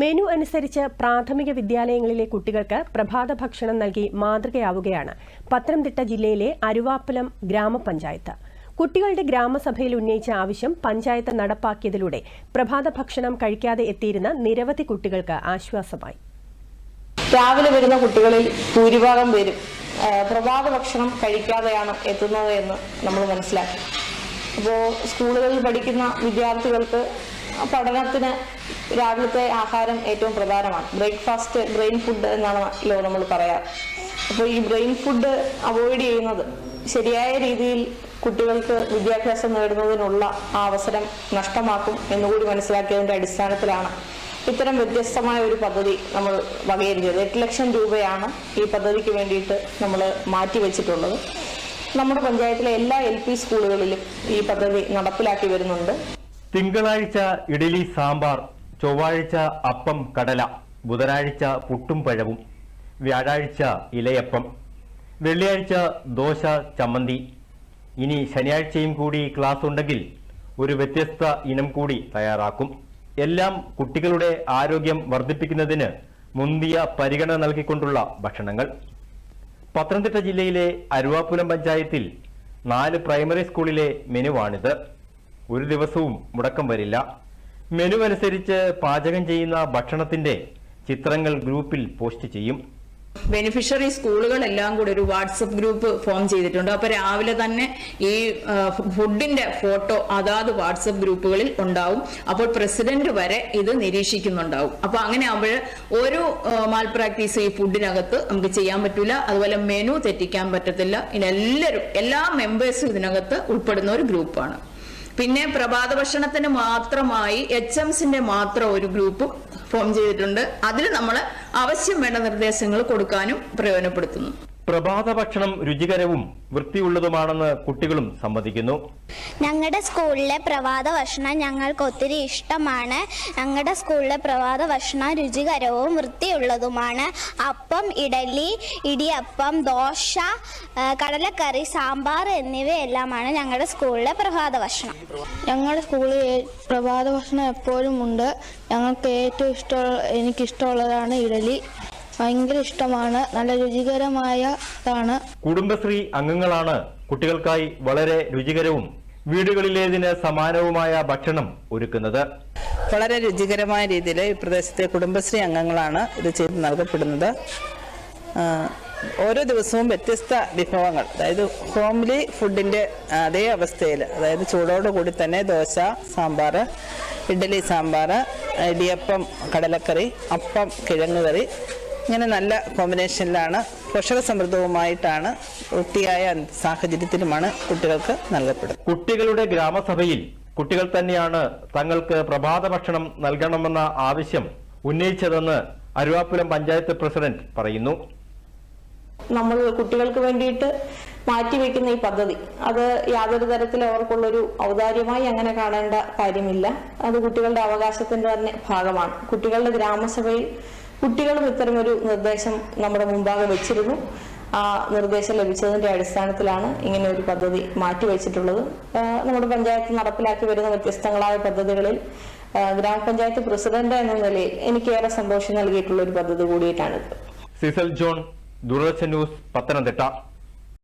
Menu അനുസരിച്ച് പ്രാഥമിക വിദ്യാലയങ്ങളിലെ കുട്ടികൾക്ക് പ്രഭാത ഭക്ഷണം നൽകി മാതൃകയാവുകയാണ്. പത്തനംതിട്ട ജില്ലയിലെ അരുവാപ്പലം ഗ്രാമപഞ്ചായത്ത്. കുട്ടികളുടെ ഗ്രാമസഭയിൽ ഉന്നയിച്ച ആവശ്യം പഞ്ചായത്ത് നടപ്പാക്കിയതിലൂടെ പ്രഭാത ഭക്ഷണം കഴിക്കാതെ എത്തിയിരുന്ന നിരവധി കുട്ടികൾക്ക് ആശ്വാസമായി. രാവിലെ വരുന്ന കുട്ടികളിൽ ഭൂരിഭാഗം പേരും പ്രഭാത ഭക്ഷണം കഴിക്കാതെയാണ് എത്തുന്നത് എന്ന് നമ്മൾ മനസ്സിലാക്കി. അപ്പോൾ സ്കൂളുകളിൽ പഠിക്കുന്ന വിദ്യാർത്ഥികൾക്ക് പഠനത്തിന് രാവിലത്തെ ആഹാരം ഏറ്റവും പ്രധാനമാണ്. ബ്രേക്ക്ഫാസ്റ്റ് ബ്രെയിൻ ഫുഡ് എന്നാണല്ലോ നമ്മൾ പറയാറ് അപ്പോൾ ഈ ബ്രെയിൻ ഫുഡ് അവോയ്ഡ് ചെയ്യുന്നത് ശരിയായ രീതിയിൽ കുട്ടികൾക്ക് വിദ്യാഭ്യാസം നേടുന്നതിനുള്ള ആ അവസരം നഷ്ടമാക്കും എന്നുകൂടി മനസ്സിലാക്കിയതിന്റെ അടിസ്ഥാനത്തിലാണ് ഇത്തരം വ്യത്യസ്തമായ ഒരു പദ്ധതി നമ്മൾ വകയിരുത്തിയത്. എട്ട് ലക്ഷം രൂപയാണ് ഈ പദ്ധതിക്ക് വേണ്ടിയിട്ട് നമ്മൾ മാറ്റിവെച്ചിട്ടുള്ളത് നമ്മുടെ പഞ്ചായത്തിലെ എല്ലാ എൽ പി സ്കൂളുകളിലും ഈ പദ്ധതി നടപ്പിലാക്കി വരുന്നുണ്ട്. തിങ്കളാഴ്ച ഇഡലി സാമ്പാർ ചൊവ്വാഴ്ച അപ്പം കടല ബുധനാഴ്ച പുട്ടും പഴവും വ്യാഴാഴ്ച ഇലയപ്പം വെള്ളിയാഴ്ച ദോശ ചമ്മന്തി. ഇനി ശനിയാഴ്ചയും കൂടി ക്ലാസ് ഉണ്ടെങ്കിൽ ഒരു വ്യത്യസ്ത ഇനം കൂടി തയ്യാറാക്കും. എല്ലാം കുട്ടികളുടെ ആരോഗ്യം വർദ്ധിപ്പിക്കുന്നതിന് മുന്തിയ പരിഗണന നൽകിക്കൊണ്ടുള്ള ഭക്ഷണങ്ങൾ. പത്തനംതിട്ട ജില്ലയിലെ അരുവാപ്പുലം പഞ്ചായത്തിൽ നാല് പ്രൈമറി സ്കൂളിലെ മെനുവാണിത് ഒരു ദിവസവും മുടക്കം വരില്ല. മെനു അനുസരിച്ച് പാചകം ചെയ്യുന്ന ഭക്ഷണത്തിന്റെ ചിത്രങ്ങൾ ഗ്രൂപ്പിൽ പോസ്റ്റ് ചെയ്യും. ബെനിഫിഷ്യറി സ്കൂളുകളെല്ലാം കൂടെ ഒരു വാട്സപ്പ് ഗ്രൂപ്പ് ഫോം ചെയ്തിട്ടുണ്ട്. അപ്പൊ രാവിലെ തന്നെ ഈ ഫുഡിന്റെ ഫോട്ടോ അതാത് വാട്സപ്പ് ഗ്രൂപ്പുകളിൽ ഉണ്ടാവും. അപ്പോൾ പ്രസിഡന്റ് വരെ ഇത് നിരീക്ഷിക്കുന്നുണ്ടാവും. അപ്പൊ അങ്ങനെ ആവുമ്പോൾ ഒരു മാൽ പ്രാക്ടീസ് ഈ ഫുഡിനകത്ത് നമുക്ക് ചെയ്യാൻ പറ്റില്ല അതുപോലെ മെനു തെറ്റിക്കാൻ പറ്റത്തില്ല. ഇനി എല്ലാവരും എല്ലാ മെമ്പേഴ്സും ഇതിനകത്ത് ഉൾപ്പെടുന്ന ഒരു ഗ്രൂപ്പാണ്. പിന്നെ പ്രഭാത ഭക്ഷണത്തിന് മാത്രമായി എച്ച് എംസിന്റെ മാത്രം ഒരു ഗ്രൂപ്പ് ഫോം ചെയ്തിട്ടുണ്ട്. അതിൽ നമ്മൾ ആവശ്യം വേണ്ട നിർദ്ദേശങ്ങൾ കൊടുക്കാനും പ്രയോജനപ്പെടുത്തുന്നു. പ്രഭാത ഭക്ഷണം രുചികരവും വൃത്തിയുള്ളതുമാണെന്ന് കുട്ടികളും സമ്മതിക്കുന്നു. ഞങ്ങളുടെ സ്കൂളിലെ പ്രഭാത ഭക്ഷണം ഞങ്ങൾക്ക് ഒത്തിരി ഇഷ്ടമാണ്. ഞങ്ങളുടെ സ്കൂളിലെ പ്രഭാത ഭക്ഷണം രുചികരവും വൃത്തിയുള്ളതുമാണ്. അപ്പം ഇഡലി ഇടിയപ്പം ദോശ കടലക്കറി സാമ്പാർ എന്നിവയെല്ലാമാണ് ഞങ്ങളുടെ സ്കൂളിലെ പ്രഭാത ഭക്ഷണം ഞങ്ങളുടെ സ്കൂളിൽ പ്രഭാത ഭക്ഷണം എപ്പോഴും ഉണ്ട്. ഞങ്ങൾക്ക് ഏറ്റവും ഇഷ്ടമുള്ള എനിക്കിഷ്ടമുള്ളതാണ് ഇഡലി. ഭയങ്കര ഇഷ്ടമാണ്. നല്ല രുചികരമായതാണ്. കുടുംബശ്രീ അംഗങ്ങളാണ്. കുട്ടികൾക്കായി വളരെ രുചികരവും വീടുകളിലേതിന് സമാനവുമായ ഭക്ഷണം ഒരുക്കുന്നത്. വളരെ രുചികരമായ രീതിയിൽ ഈ പ്രദേശത്തെ കുടുംബശ്രീ അംഗങ്ങളാണ് ഇത് ചെയ്ത് നൽകപ്പെടുന്നത്. ഓരോ ദിവസവും വ്യത്യസ്ത വിഭവങ്ങൾ. അതായത് ഹോംലി ഫുഡിന്റെ അതേ അവസ്ഥയിൽ അതായത് ചൂടോടുകൂടി തന്നെ ദോശ സാമ്പാർ ഇഡ്ഡലി സാമ്പാർ ഇടിയപ്പം കടലക്കറി അപ്പം കിഴങ്ങ് കറി ഇങ്ങനെ നല്ല കോമ്പിനേഷനിലാണ് പോഷക സമൃദ്ധവുമായിട്ടാണ് വൃത്തിയായ സാഹചര്യത്തിലുമാണ് കുട്ടികൾക്ക് നൽകപ്പെടുന്നത്. കുട്ടികളുടെ ഗ്രാമസഭയിൽ കുട്ടികൾ തന്നെയാണ് തങ്ങൾക്ക് പ്രഭാത ഭക്ഷണം നൽകണമെന്ന ആവശ്യം ഉന്നയിച്ചതെന്ന് അരുവാപ്പുലം പഞ്ചായത്ത് പ്രസിഡന്റ് പറയുന്നു. നമ്മൾ കുട്ടികൾക്ക് വേണ്ടിയിട്ട് മാറ്റിവെക്കുന്ന ഈ പദ്ധതി അത് യാതൊരു തരത്തിൽ അവർക്കുള്ളൊരു ഔദാര്യമായി അങ്ങനെ കാണേണ്ട കാര്യമില്ല. അത് കുട്ടികളുടെ അവകാശത്തിന്റെ തന്നെ ഭാഗമാണ്. കുട്ടികളുടെ ഗ്രാമസഭയിൽ കുട്ടികളും ഒരു നിർദ്ദേശം നമ്മുടെ മുമ്പാകെ വെച്ചിരുന്നു. ആ നിർദ്ദേശം ലഭിച്ചതിന്റെ അടിസ്ഥാനത്തിലാണ് ഇങ്ങനെ ഒരു പദ്ധതി മാറ്റിവെച്ചിട്ടുള്ളത്. നമ്മുടെ പഞ്ചായത്ത് നടപ്പിലാക്കി വരുന്ന വ്യത്യസ്തങ്ങളായ പദ്ധതികളിൽ ഗ്രാമപഞ്ചായത്ത് പ്രസിഡന്റ് എന്ന നിലയിൽ എനിക്ക് ഏറെ സന്തോഷം നൽകിയിട്ടുള്ള ഒരു പദ്ധതി കൂടിയിട്ടാണിത്. സിസൽ ജോൺ ദൂരദർശൻ ന്യൂസ് പത്തനംതിട്ട.